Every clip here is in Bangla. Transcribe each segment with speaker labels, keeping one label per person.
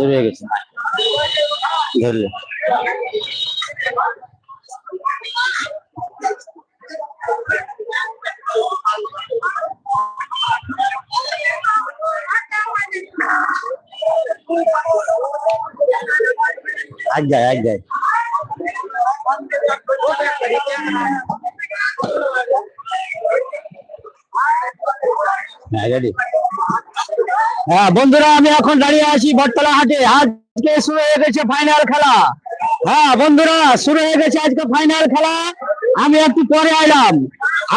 Speaker 1: হয়ে গেছে। ধরলে। আজ যায় আজ যায়। হ্যাঁ রেডি হ্যাঁ বন্ধুরা, আমি এখন দাঁড়িয়ে আছি বটতলা হাটে। আজকে শুরু হয়ে গেছে ফাইনাল খেলা। হ্যাঁ বন্ধুরা, শুরু হয়ে গেছে আজকে ফাইনাল খেলা। আমি একটু পরে আইলাম।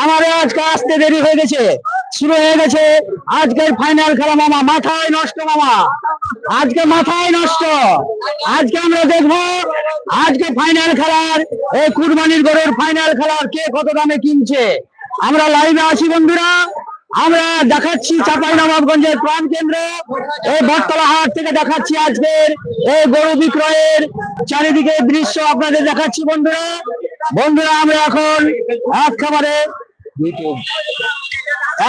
Speaker 1: আমারও আজকে আসতে দেরি হয়ে গেছে। শুরু হয়ে গেছে আজকের ফাইনাল খেলা, মামা। মাথায় নষ্ট, মামা। আজকে মাথায় নষ্ট। আজকে আমরা দেখব, আজকে ফাইনাল খেলার, এই কুরবানির গরুর ফাইনাল খেলার কে কত দামে কিনছে। আমরা লাইভে আছি, বন্ধুরা। আমরা দেখাচ্ছি চাপাই নবাবগঞ্জের প্রাণ কেন্দ্র। এই বটতলা হাট থেকে দেখাচ্ছি আজকের এই গরু বিক্রয়ের চারিদিকে দৃশ্য আপনাদের দেখাচ্ছি বন্ধুরা। বন্ধুরা, আমরা এখন একেবারে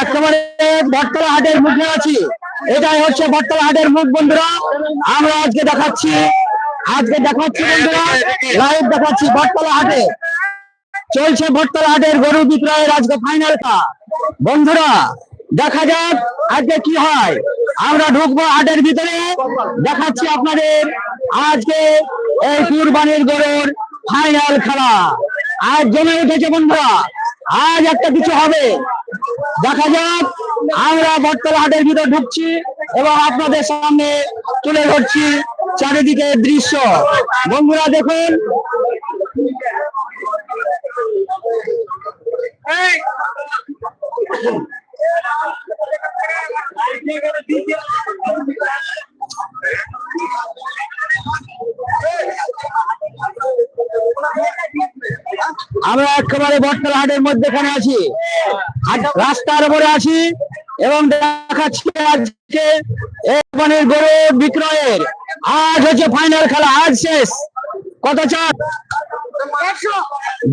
Speaker 1: একেবারে বটতলা হাটের মুখে আছি। এটাই হচ্ছে বটতলা হাটের মুখ বন্ধুরা। আমরা আজকে দেখাচ্ছি আজকে দেখাচ্ছি বন্ধুরা লাইভ দেখাচ্ছি বটতলা হাটে চলছে ভট্টলা হাটের গরু বিক্রয়ের আজকে ফাইনাল কা বন্ধুরা, দেখা যাক আজকে কি হয়। আমরা ঢুকবো হাটের ভিতরে। দেখাচ্ছি আপনাদের আজকে এই কুরবানির গরুর ফাইনাল খেলা। আজ জমে উঠেছে বন্ধুরা, আজ একটা কিছু হবে। দেখা যাক, আমরা বটতলা হাটের ভিতর ঢুকছি এবং আপনাদের সামনে তুলে ধরছি চারিদিকে দৃশ্য। বন্ধুরা, দেখুন। আমরা একেবারে বটতলা হাটের মধ্যেখানে আছি। রাস্তার উপরে আছি এবং দেখাচ্ছি আজকে এখানের গরু বিক্রয়ের। আজ হচ্ছে ফাইনাল খেলা, আজ শেষ। কত চাপ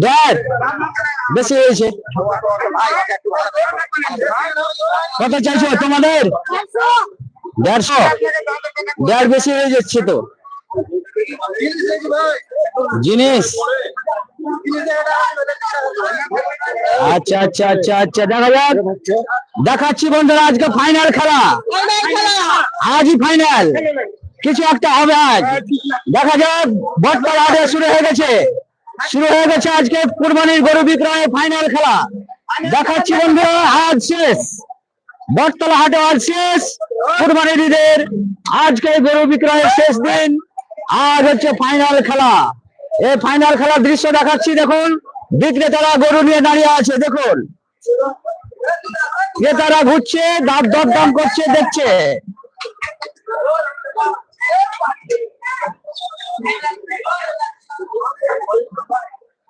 Speaker 1: দেড়। বেশি হয়েছে। কত চাইছো তোমাদের? দেড়শো। দেড় বেশি হয়ে যাচ্ছে তো। জিনিস। আচ্ছা আচ্ছা আচ্ছা আচ্ছা দেখা যাক। দেখাচ্ছি বন্ধুরা আজকে ফাইনাল খেলা। আজই ফাইনাল কিছু একটা হবে আজ। দেখা যাক, বটতলা হাটে শুরু হয়ে গেছে। শুরু হয়ে গেছে আজকে কুরবানির গরু বিক্রয় ফাইনাল খেলা। দেখাচ্ছি বন্ধুরা, আজ শেষ। বটতলা হাটে আজ শেষ। কুরবানির ঈদের আজকে গরু বিক্রয়ের শেষ দিন। আজ হচ্ছে ফাইনাল খেলা। এই ফাইনাল খেলার দৃশ্য দেখাচ্ছি, দেখুন। বিক্রেতারা গরু নিয়ে দাঁড়িয়ে আছে, দেখুন। ক্রেতারা ঘুরছে, দাঁত দর দাম করছে, দেখছে।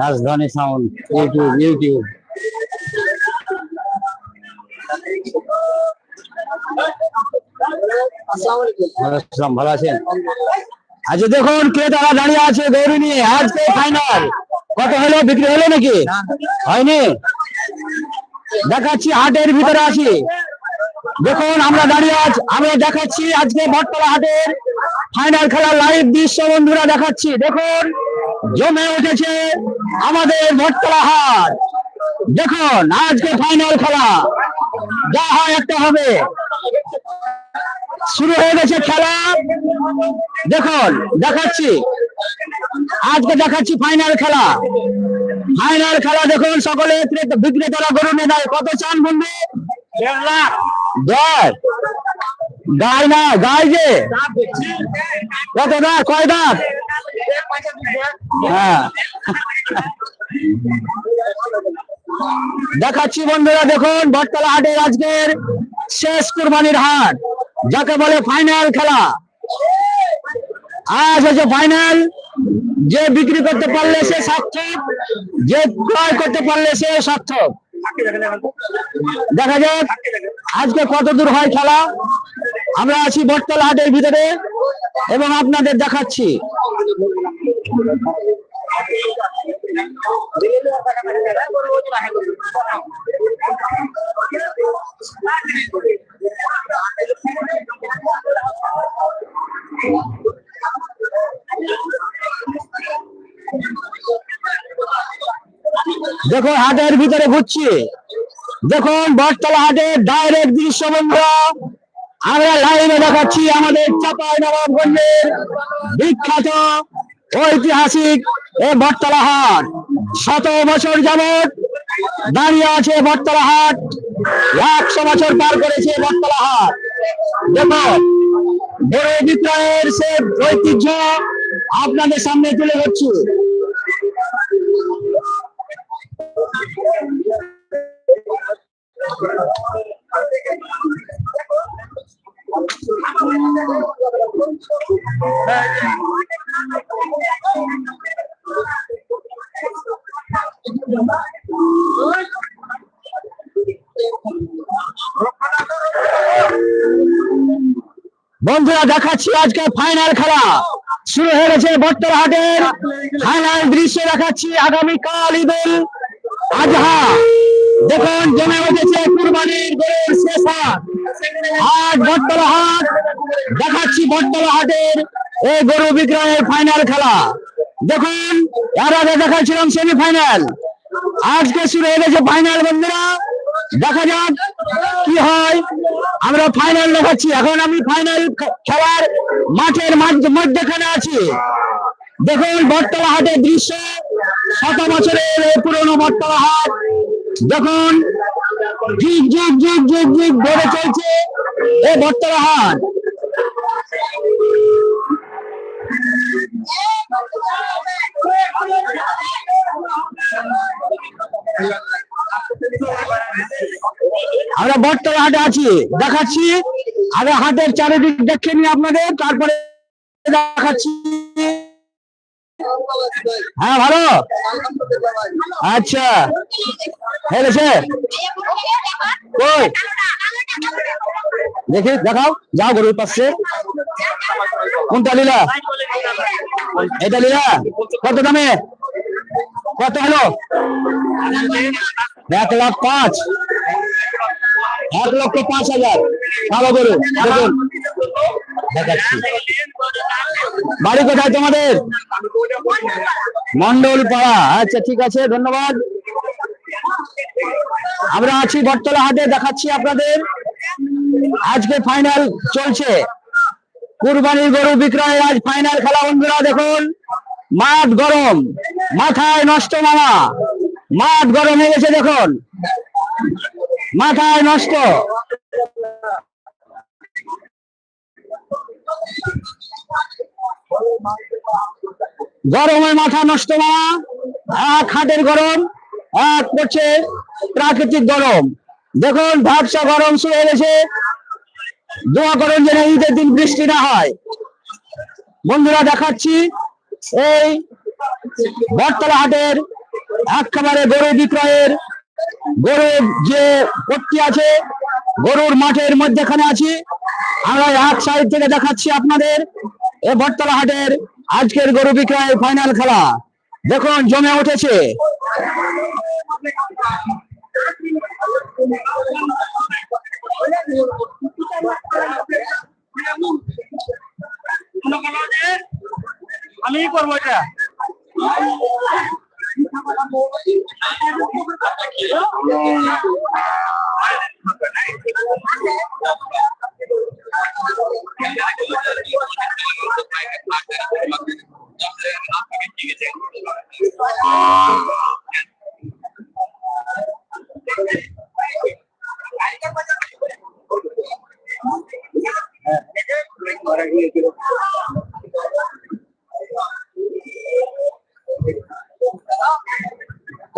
Speaker 1: রাজধানী সাউন্ড ইউটিউব ইউটিউব ভালো আছেন? আচ্ছা দেখুন ক্রেতারা দাঁড়িয়ে আছে গৌরী নিয়ে আজকে ফাইনাল কত হলো, বিক্রি হলো নাকি? হয়নি? দেখাচ্ছি হাটের ভিতরে আছি দেখুন, আমরা দাঁড়িয়ে আছি আমরা দেখাচ্ছি আজকে ভট্টলা হাটের ফাইনাল খেলা লাইভ দৃশ্য বন্ধুরা দেখাচ্ছি। দেখুন, জমে উঠেছে আমাদের ভট্টলা হাট। দেখুন, আজকে ফাইনাল খেলা। যা হয় একটা হবে। শুরু হয়ে গেছে খেলা। দেখুন, দেখাচ্ছি। আজকে দেখাচ্ছি ফাইনাল খেলা। ফাইনাল খেলা দেখুন সকলে। ক্রেতা- বিক্রেতারা গরু নেয় কত চান বন্ধু?
Speaker 2: দেড় লাখ।
Speaker 1: দেড়। গাই না, গাই যে। কত দাঁত, কয় দাঁত? হ্যাঁ। দেখাচ্ছি বন্ধুরা, দেখুন, বটতলা হাটের আজকের শেষ কুরবানির হাট, যাকে বলে ফাইনাল খেলা। আজ হচ্ছে ফাইনাল যে বিক্রি করতে পারলে সে সার্থক, যে ক্রয় করতে পারলে সে সার্থক। দেখা যাক। আজকে কত দূর হয় খেলা? আমরা আছি বটতলা হাটের ভিতরে এবং আপনাদের দেখাচ্ছি। দেখুন হাটের ভিতরে ঘুরছি। দেখুন বটতলা হাটের ডাইরেক্ট দৃশ্য বন্ধুরা আমরা লাইনে দেখাচ্ছি আমাদের চাপাই নবাবগঞ্জের বিখ্যাত ঐতিহাসিক এ বটতলা হাট। শত বছর যাবত দাঁড়িয়ে আছে বটতলা হাট। একশো বছর পার করেছে বটতলা হাট। দেখুন বড় বিক্রয়ের সে ঐতিহ্য আপনাদের সামনে তুলে ধরছি। বন্ধুরা দেখাচ্ছি আজকে ফাইনাল খেলা। শুরু হয়ে গেছে বটতলা হাটের। ফাইনাল দৃশ্য দেখাচ্ছি আগামীকাল ঈদুল আজহা দেখুন, জমে উঠেছে কুরবানির গরুর শেষ হাট। আজ বটতলা হাট, দেখাচ্ছি বটতলা হাটের এই গরু বিক্রয়ের ফাইনাল খেলা। দেখুন, এর আগে দেখাচ্ছিলাম সেমিফাইনাল আজকে শুরু হয়ে গেছে ফাইনাল বন্ধুরা। দেখা যাক কি হয়। আমরা ফাইনাল দেখাচ্ছি। এখন আমি ফাইনাল খেলার মাঠের মধ্যখানে আছি। দেখুন বটতলা হাটের দৃশ্য। শত বছরের পুরনো বটতলা হাট দেখুন, যুগ যুগ যুগ যুগ যুগ ধরে চলছে এ বটতলা হাট আমরা বটতলা হাটে আছি। দেখাচ্ছি। আগে হাটের চারিদিক দেখে নিই আপনাদের, তারপরে দেখাচ্ছি। হ্যাঁ ভালো। আচ্ছা। হয়ে গেছে কই? দেখি, দেখাও। যাও গরুর পাশে। কোনটা লীলা? এটা লীলা? কত দামে? কত হলো? এক লাখ পাঁচ। এক লক্ষ পাঁচ হাজার। ভালো গরু। দেখাচ্ছি। বাড়ি কোথায় তোমাদের? মন্ডল পাড়া আচ্ছা ঠিক আছে, ধন্যবাদ। আমরা আছি বটতলা হাটে, দেখাচ্ছি আপনাদের। আজকে ফাইনাল চলছে। কুরবানির গরু বিক্রয়ের আজ ফাইনাল খেলা। বন্ধুরা, দেখুন, মাঠ গরম, মাথায় নষ্ট মামা মাঠ গরম হয়ে গেছে, দেখুন। মাথায় নষ্ট। গরমে মাথা নষ্ট মামা এক হাটের গরম, এক করছে প্রাকৃতিক গরম। দেখুন ভাবসা গরম শুরু হয়ে গেছে। দোয়া করুন যেন ঈদের দিন বৃষ্টি না হয়। বন্ধুরা, দেখাচ্ছি এই বটতলা হাটের একেবারে গরু বিক্রয়ের গরুর যে পট্টি আছে, গরুর মাঠের মধ্যেখানে আছি। আমরা এক সাইড থেকে দেখাচ্ছি আপনাদের এ বটতলা হাটের আজকের গরু বিক্রয়ের ফাইনাল খেলা। দেখুন, জমে উঠেছে।
Speaker 2: আমি করব এটা।
Speaker 1: Lord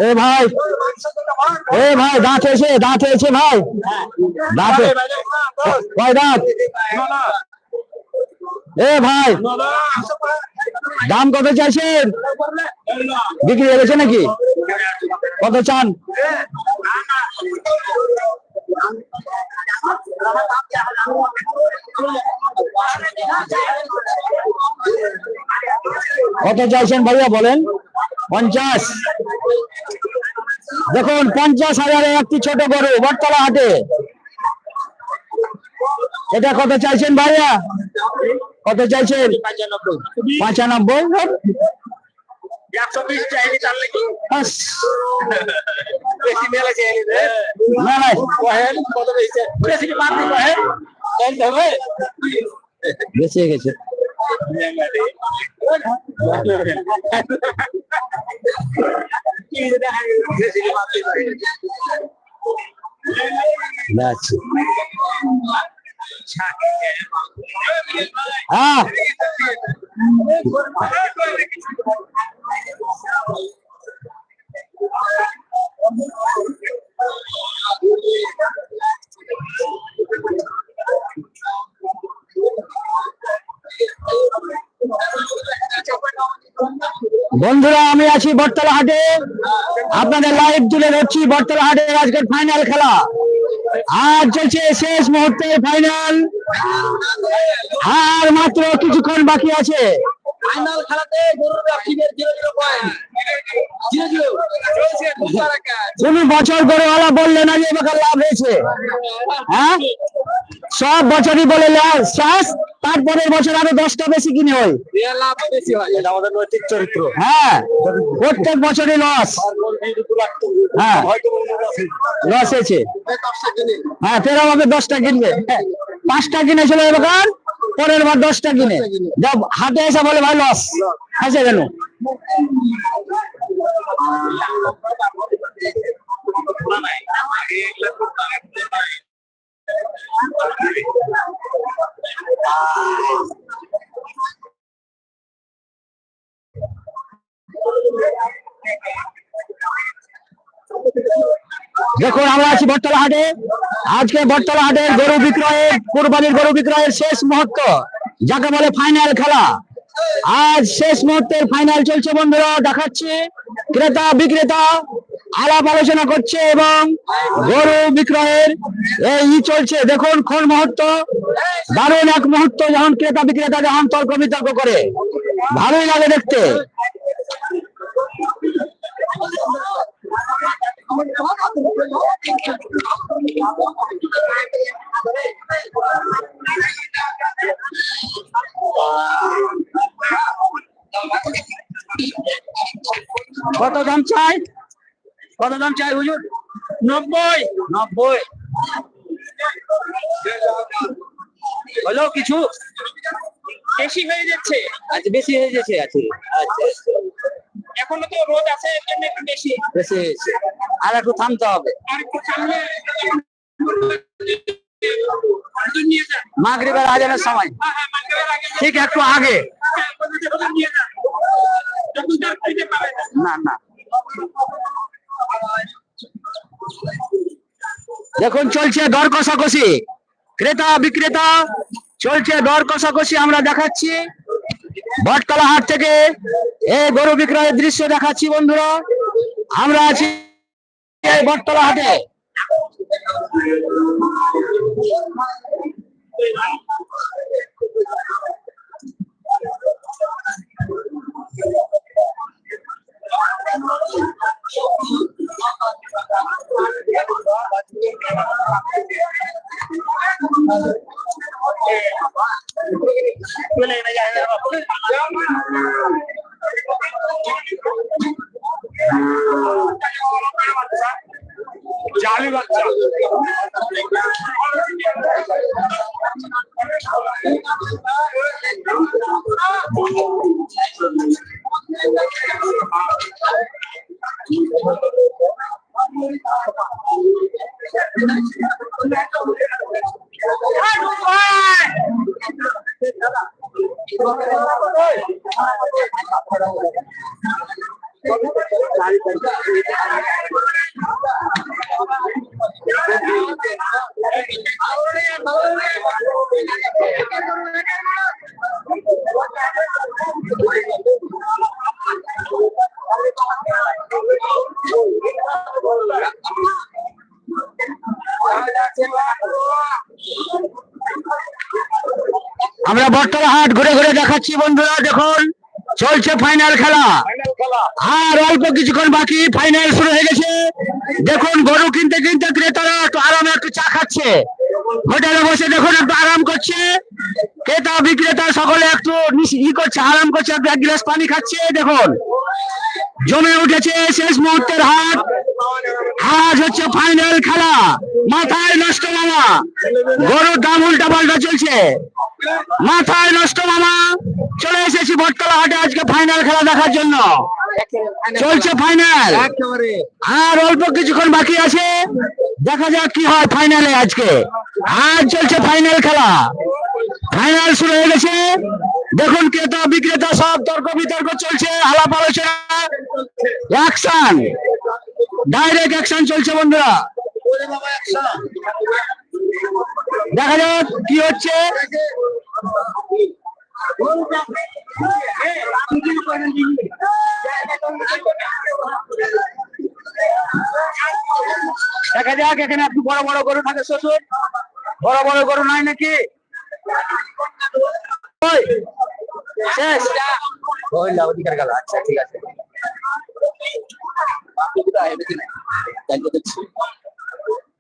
Speaker 1: এ ভাই এ ভাই, দাঁত হয়েছে দাঁত হয়েছে ভাই। দাঁত কয় দাঁত। এ ভাই, দাম কত চাইছেন? বিক্রি হয়ে গেছে নাকি? কত চান? কত চাইছেন ভাইয়া, বলেন? পঞ্চাশ। দেখুন পঞ্চাশ হাজারে একটি ছোট গরু বটতলা হাটে। এটা কত চাইছেন ভাইয়া? কত চাইছেন? পঁচানব্বই।
Speaker 2: বিশ
Speaker 1: গেছে।
Speaker 2: বেশি কি
Speaker 1: বন্ধুরা আমি আছি বটতলা হাটে আপনাদের লাইভ তুলে ধরছি বটতলা হাটের আজকের ফাইনাল খেলা। আজ চলছে শেষ মুহূর্তের ফাইনাল আর মাত্র কিছুক্ষণ বাকি আছে।
Speaker 2: ফাইনাল খেলাতে গরুর পয়েন্ট
Speaker 1: তুমি বছর করে ওলা বললে না যে এবার লাভ হয়েছে। হ্যাঁ? সব বছরই বলে লাভ। শেষ? তারপরের বছর আরও দশটা বেশি কিনে হয়।
Speaker 2: রিয়াল লাভ বেশি হয়। এটা আমাদের নৈতিক চরিত্র।
Speaker 1: হ্যাঁ প্রত্যেক বছরই লস হ্যাঁ লস হয়েছে। হ্যাঁ ফের আমাকে দশটা কিনবে। হ্যাঁ, পাঁচটা কিনেছিল এবার পরের বার দশটা কিনে। যা হাতে এসে বলে ভাই লস আছে কেন? দেখুন, আমরা আছি বটতলা হাটে আজকে বটতলা হাটের গরু বিক্রয়ের, কোরবানির গরু বিক্রয়ের শেষ মুহূর্ত। যাকে বলে ফাইনাল খেলা। আজ শেষ মুহূর্তের ফাইনাল চলছে বন্ধুরা, দেখাচ্ছে। ক্রেতা, বিক্রেতা আলাপ আলোচনা করছে এবং গরু বিক্রয়ের এই চলছে। দেখুন কোন মুহূর্ত, দারুণ এক মুহূর্ত যখন ক্রেতা, বিক্রেতা যখন তর্ক বিতর্ক করে, ভালোই লাগে দেখতে। কত দাম চাই? কত দাম চাই হুজুর? নব্বই। নব্বই। হলো কিছু?
Speaker 2: বেশি হয়ে যাচ্ছে।
Speaker 1: আচ্ছা বেশি হয়ে আছে আচ্ছা আচ্ছা।
Speaker 2: এখনও তো রোদ আছে এর জন্য একটু বেশি।
Speaker 1: বেশি হয়েছে আর একটু থামতে হবে।
Speaker 2: আর একটু যান।
Speaker 1: মাগরিবের আজানের সময়।
Speaker 2: হ্যাঁ হ্যাঁ
Speaker 1: ঠিক একটু আগে। দেখুন, চলছে দর কষাকষি। ক্রেতা, বিক্রেতা, চলছে দর কষাকষি, আমরা দেখাচ্ছি। বটতলা হাট থেকে এই গরু বিক্রয়ের দৃশ্য দেখাচ্ছি, বন্ধুরা। আমরা আছি এই বটতলা হাটে।
Speaker 2: চলে जाली बच्चा Thank you.
Speaker 1: আমরা বর্তমান হাট ঘুরে ঘুরে দেখাচ্ছি বন্ধুরা, দেখুন, চলছে ফাইনাল খেলা। আর অল্প কিছুক্ষণ বাকি ফাইনাল শুরু হয়ে গেছে। দেখুন, গরু কিনতে কিনতে ক্রেতারা একটু আরামে একটু চা খাচ্ছে। হোটেলে বসে দেখুন, একটু আরাম করছে। ক্রেতা, বিক্রেতা সকলে একটু ই করছে, আরাম করছে, একটু এক গ্লাস পানি খাচ্ছে, দেখুন। জমে উঠেছে শেষ মুহূর্তের হাট। আজ হচ্ছে ফাইনাল খেলা। মাথায় নষ্ট মামা গরুর দাম উল্টা পাল্টা চলছে। মাথায় নষ্ট মামা। চলে এসেছি বটতলা হাটে আজকে ফাইনাল খেলা দেখার জন্য। চলছে ফাইনাল আর অল্প কিছুক্ষণ বাকি আছে। দেখা যাক কি হয় ফাইনালে আজকে। আজ চলছে ফাইনাল খেলা। ফাইনাল শুরু হয়ে গেছে। দেখুন ক্রেতা বিক্রেতা সব তর্ক বিতর্ক চলছে আলাপ আলোচনা। অ্যাকশন ডাইরেক্ট অ্যাকশন চলছে বন্ধুরা। দেখা যাক কি হচ্ছে। দেখা যাক এখানে একটু বড় বড় গরু থাকে শ্বশুর। বড় বড় গরু নাই নাকি? শেষ। অধিকার গেল আচ্ছা ঠিক আছে।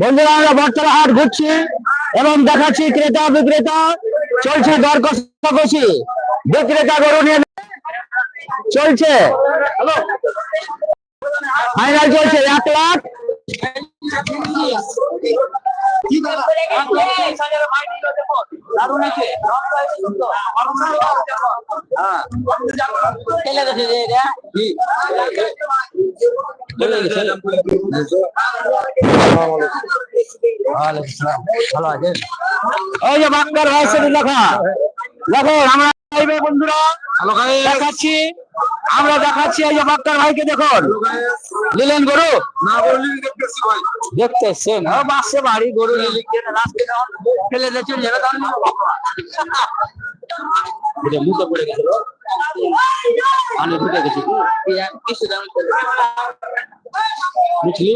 Speaker 1: বন্ধুরা আমরা বটতলা হাট ঘুরছি এবং দেখাচ্ছি ক্রেতা বিক্রেতা চলছে দর কষাকষি। বিক্রেতা গরু নিয়ে চলছে। ফাইনাল চলছে এক লাখ। ওই যে বাক্কার ভাই সাথে দেখা। দেখো আমরা বন্ধুরা দেখাচ্ছি আমরা দেখাচ্ছি এই যে ভাইকে দেখুন। নিলেন গরু? দেখতে এসছেন বাসে বাড়ি গরু ফেলে মুখে পড়ে গেছিল ঢুকে গেছে। বুঝলি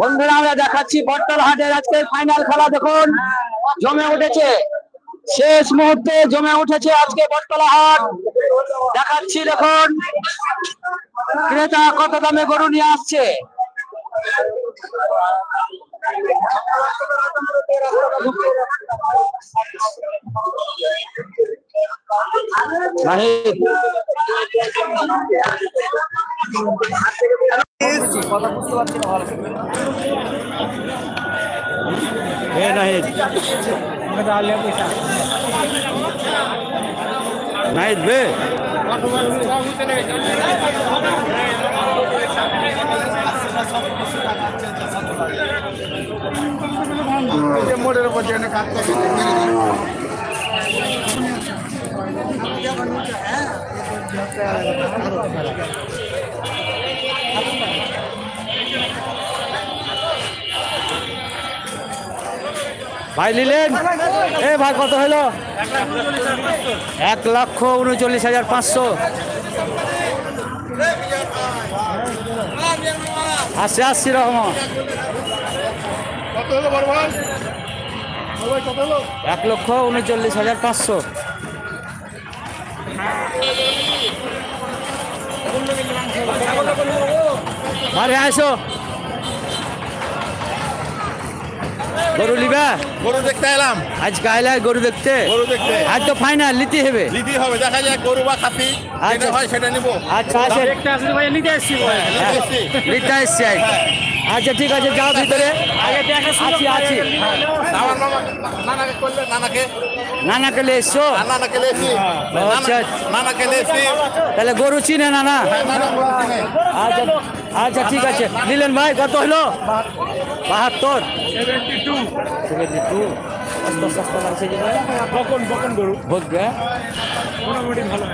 Speaker 1: বন্ধুরা, আমরা দেখাচ্ছি বটতল হাটের আজকে ফাইনাল খেলা। দেখুন, জমে উঠেছে। শেষ মুহূর্তে জমে উঠেছে আজকে বটতলা হাট দেখাচ্ছি, দেখুন, ক্রেতা কত দামে গরু নিয়ে আসছে। নাহিদ এ নাহিদ নাহিদ বে
Speaker 2: মোড়ের উপর
Speaker 1: ভাই নিলেন? এ ভাই, কত হলো? এক লক্ষ উনচল্লিশ হাজার পাঁচশো। আসছে, আসছি রহমান এক লক্ষ উনচল্লিশ হাজার পাঁচশো। আরে আসো গরু লিবা
Speaker 3: গরু দেখতে এলাম।
Speaker 1: আজ গাইলে গরু দেখতে।
Speaker 3: গরু দেখতে।
Speaker 1: আজ তো ফাইনাল নিতে হবে।
Speaker 3: লিদি হবে দেখা যায় গরু বা খাসি
Speaker 1: আচ্ছা।
Speaker 3: যেটা হয় সেটা নিবো।
Speaker 1: আচ্ছা আচ্ছা।
Speaker 3: লিদি এসছি।
Speaker 1: লিখতে এসছি। আজ। আচ্ছা ঠিক আছে যাও ভিতরে। আছি আছি।
Speaker 3: আমার মামা নানাকে করলে নানাকে।
Speaker 1: নানাকে লে এসছো?
Speaker 3: আর নানাকে লেছি
Speaker 1: আচ্ছা।
Speaker 3: নানাকে লেছি
Speaker 1: তাহলে গরু চিনে না না
Speaker 3: নানা
Speaker 1: আচ্ছা আচ্ছা ঠিক আছে। নিলেন ভাই কত হলো? বাহাত্তর। সেভেন্টি টু আস্তে আস্তে আস্তে লাগছে যে
Speaker 4: বকন বকন গরু।
Speaker 1: গে
Speaker 4: মোটামুটি ভালো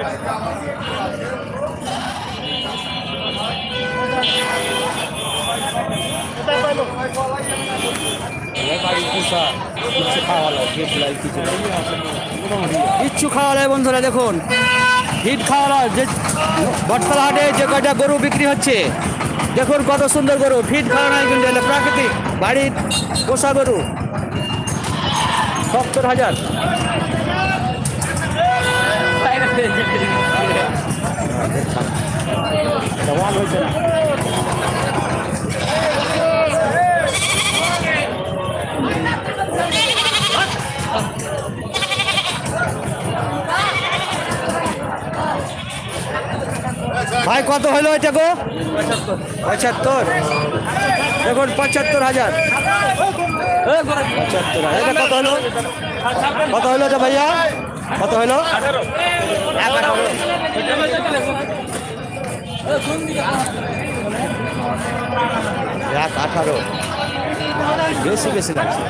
Speaker 1: কিচ্ছু খাওয়া যায় বন্ধুরা দেখুন। হিট খাওয়া যায় যে বটতলা হাটে যে কয়টা গরু বিক্রি হচ্ছে দেখুন কত সুন্দর গরু। ফিট খাওয়া নাই কিন্তু এগুলো প্রাকৃতিক। বাড়ির পোষা গরু। সত্তর হাজার। ভাই, কত হলো এটা গো? পঁচাত্তর। দেখুন, পঁচাত্তর হাজার। পঁচাত্তর হাজার। কত হলো? কত হলো এটা ভাইয়া? কত হলো? এক আঠারো। বেশি বেশি লাগছে।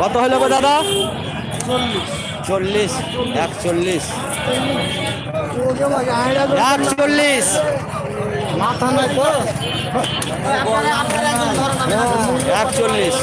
Speaker 1: কত হলো গো দাদা? চল্লিশ। এক চল্লিশ এক চল্লিশ এক চল্লিশ এক চল্লিশ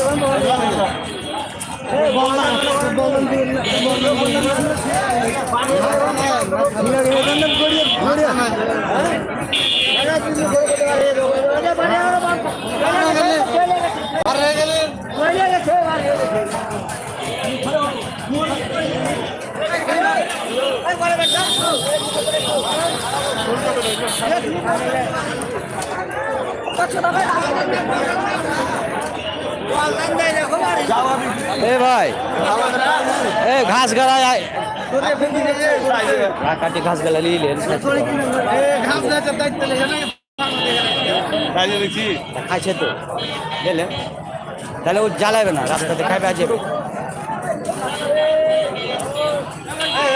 Speaker 1: এ ভাই। এ ঘাস আয়। কাটি ঘাস গালা নিলেন। খাইছে তো। তাহলে ও জ্বালাবে না রাস্তাতে খাইবে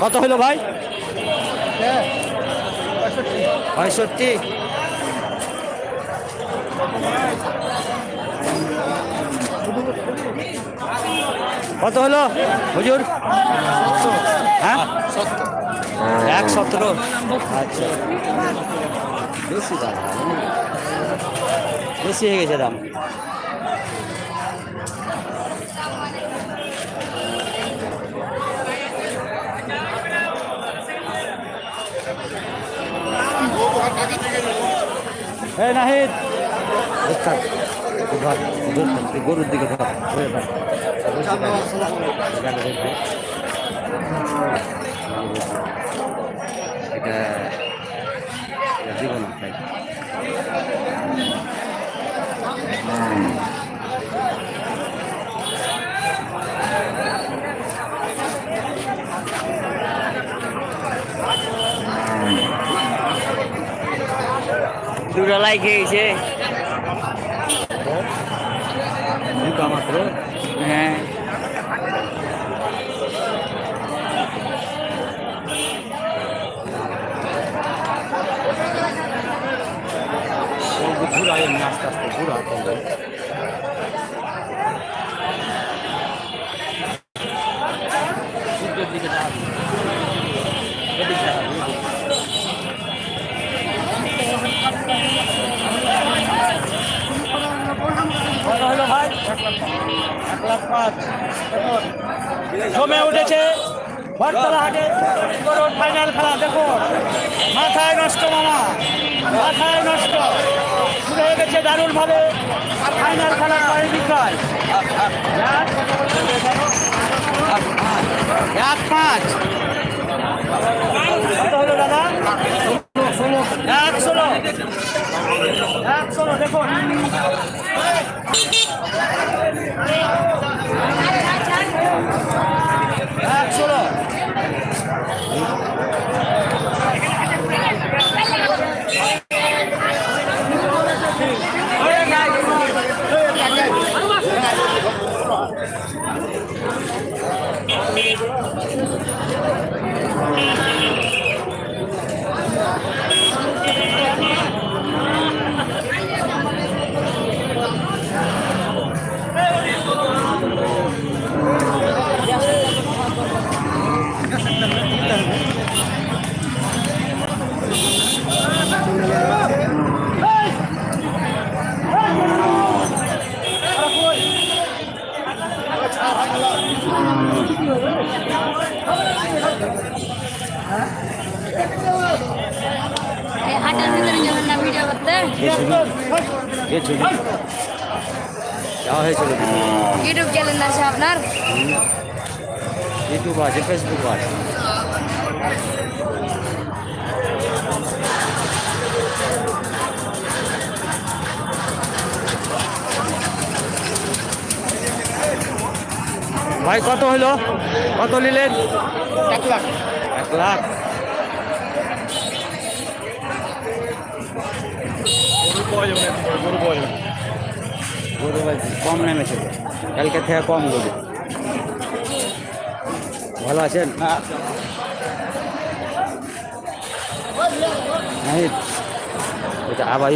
Speaker 1: কত হলো ভাই? পঁয়ষট্টি। কত হলো? হুজুর? হ্যাঁ? এক সতেরো। আচ্ছা। বেশি দাম, বেশি হয়ে গেছে দাম। এই নাহিদ গরুর দিকে। এটা এটা দুটো লাইক মাত্র হ্যাঁ। ঘুরা এমনি আস্তে আস্তে ঘুরা সূর্যের দিকে তাকাবি। এদিকে তাকাবি, এদিকে। কত হলো ভাই এক লাখ পাঁচ দেখুন জমে উঠেছে বটতলা হাটে ফাইনাল খেলা দেখুন মাথায় নষ্ট মামা, মাথায় নষ্ট। শুরু হয়ে গেছে দারুণ ভাবে ফাইনাল খেলা পায়ে বিক্রয়। এক পাঁচ। কত হলো দাদা? এক ষোলো। এক ষোলো দেখুন যাওয়া হয়েছিল
Speaker 5: ইউটিউব চ্যানেল আছে আপনার?
Speaker 1: ইউটিউব আছে ফেসবুক আছে। ভাই কত হলো? কত নিলেন?
Speaker 3: এক লাখ।
Speaker 1: এক লাখ।
Speaker 4: পাওয়া যাবে না গরু পাওয়া যাবে
Speaker 1: গরু কম নেমেছে। কালকে থেকে কম গরু। ভালো আছেন? হ্যাঁ।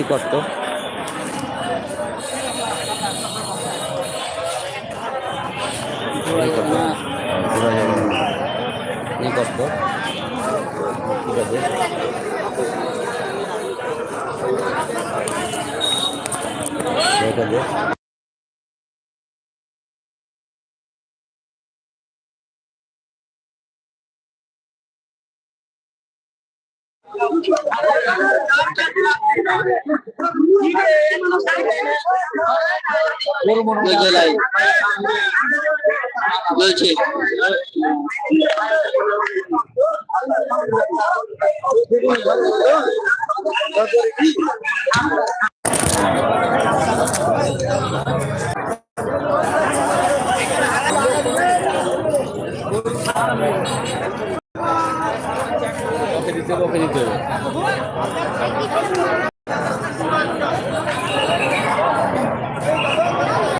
Speaker 1: করতো। না। করতো। ঠিক আছে। ঠিক আছে
Speaker 2: বলছি
Speaker 1: ওকে দিতে হবে ওকে দিতে হবে